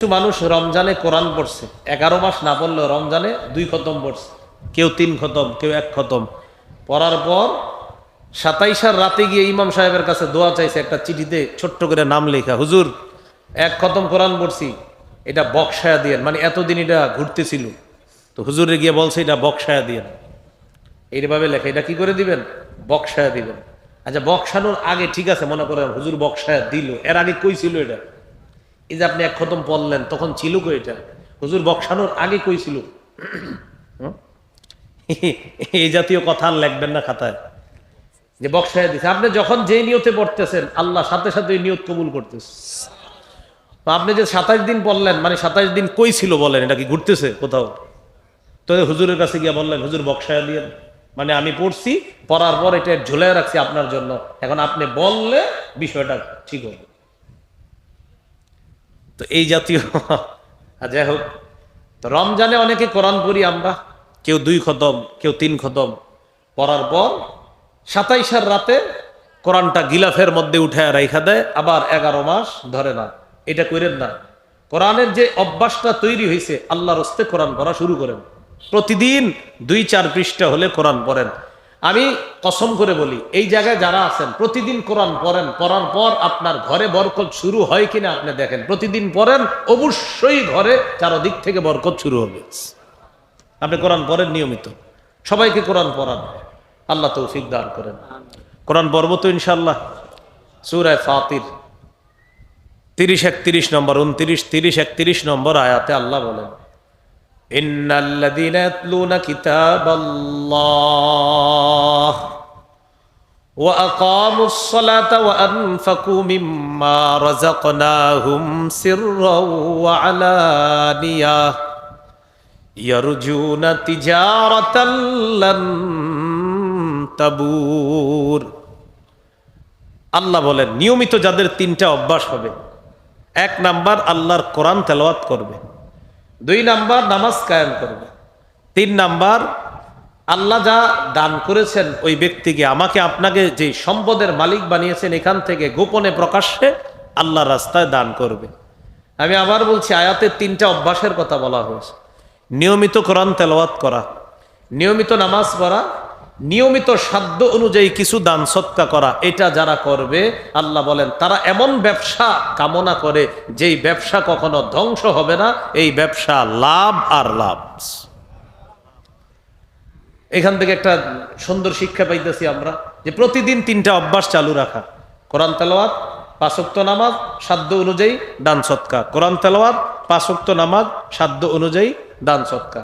কিছু মানুষ রমজানে কোরআন পড়ছে, এগারো মাস না পড়লেও রমজানে দুই খতম পড়ছে, কেউ তিন খতম, কেউ এক খতম। পড়ার পর সাতাইশার রাতে গিয়ে ইমাম সাহেবের কাছে দোয়া চাইছে, একটা চিঠিতে ছোট্ট করে নাম লেখা, হুজুর, এক খতম কোরআন পড়ছি, এটা বক্সায়া দিয়েন মানে এতদিন এটা ঘুরতেছিল। তো হুজুরে গিয়ে বলছে, এটা বক্সায়া দিয়েন এইভাবে লেখা, এটা কি করে দিবেন? বক্সায়া দিবেন। আচ্ছা বক্সানোর আগে ঠিক আছে, মনে করেন হুজুর বক্সায়া দিল। এর আগে কই ছিল এটা। এই যে আপনি এক খতম পড়লেন, তখন ছিল কই এটা? হুজুর বক্সানোর আগে কই ছিল? এই জাতীয় কথা আর লিখবেন না খাতায়। যে বক্সায় দিছে। আপনি যখন যে নিয়তে পড়তেছেন, আল্লাহ সাথে সাথে নিয়ত কবুল করতেছে। আপনি যে সাতাশ দিন পড়লেন মানে সাতাশ দিন কই ছিল বলেন, এটা কি ঘুরতেছে কোথাও? তো হুজুরের কাছে গিয়ে বললেন, হুজুর বক্সায় দিয়ে মানে আমি পড়ছি, পড়ার পর এটা ঝুলে রাখছি আপনার জন্য। এখন আপনি বললে বিষয়টা ঠিক হবে। তো এই জাতীয় যাই হোক রমজানে অনেকে কোরআন পড়ি আমরা। কেউ দুই খতম, কেউ তিন খতম। পড়ার পর সাতাইশের রাতে কোরআনটা গিলাফের মধ্যে উঠে রাইখা দেয়, আবার এগারো মাস ধরে না। এটা করেন না। কোরআনের যে অভ্যাসটা তৈরি হয়েছে আল্লাহর হস্তে কোরআন পড়া শুরু করেন। প্রতিদিন দুই চার পৃষ্ঠা হলে কোরআন পড়েন। আমি কসম করে বলি, এই জায়গায় যারা আছেন, প্রতিদিন কোরআন পড়েন, পড়ার পর আপনার ঘরে বরকত শুরু হয় কিনা আপনি দেখেন। প্রতিদিন পড়েন, অবশ্যই ঘরে চারদিক থেকে বরকত শুরু হবে। আপনি কোরআন পড়েন নিয়মিত। সবাইকে কোরআন পড়ান। আল্লাহ তৌফিক দান করেন। কোরআন পর্ব তো ইনশাল্লাহ সুরায় ফাতির, তিরিশ একত্রিশ নম্বর, উনত্রিশ, তিরিশ একত্রিশ নম্বর আয়াতে আল্লাহ বলেন إن الذين يتلون كتاب الله وأقاموا الصلاة وأنفقوا مما رزقناهم سرا وعلانية يرجون تجارة لن تبور আল্লাহ বলেন নিয়মিত যাদের তিনটা অভ্যাস হবে এক নাম্বার আল্লাহর কোরআন তেলাওয়াত করবে দুই নাম্বার নামাজ কায়েম করবে। তিন নাম্বার, আল্লাহ যা দান করেছেন ওই ব্যক্তিকে আমাকে আপনাকে যে সম্পদের মালিক বানিয়েছেন এখান থেকে গোপনে প্রকাশ্যে আল্লাহ রাস্তায় দান করবে। আমি আবার বলছি আয়াতের তিনটা অভ্যাসের কথা বলা হয়েছে। নিয়মিত কোরআন তেলাওয়াত করা, নিয়মিত নামাজ পড়া নিয়মিত সাধ্য অনুযায়ী কিছু দান, সৎকা করা, এটা যারা করবে, আল্লাহ বলেন, তারা এমন ব্যবসা কামনা করে, যেই ব্যবসা কখনো ধ্বংস হবে না, এই ব্যবসা লাভ আর লাভ। এখান থেকে একটা সুন্দর শিক্ষা পাইতেছি আমরা, যে প্রতিদিন তিনটা অভ্যাস চালু রাখা। কোরআন তেলাওয়াত পাঁচক্ত নামাজ, সাধ্য অনুযায়ী দান, সৎকা। কোরআন তেলাওয়াত পাঁচক্ত নামাজ, সাধ্য অনুযায়ী দান, সৎকা।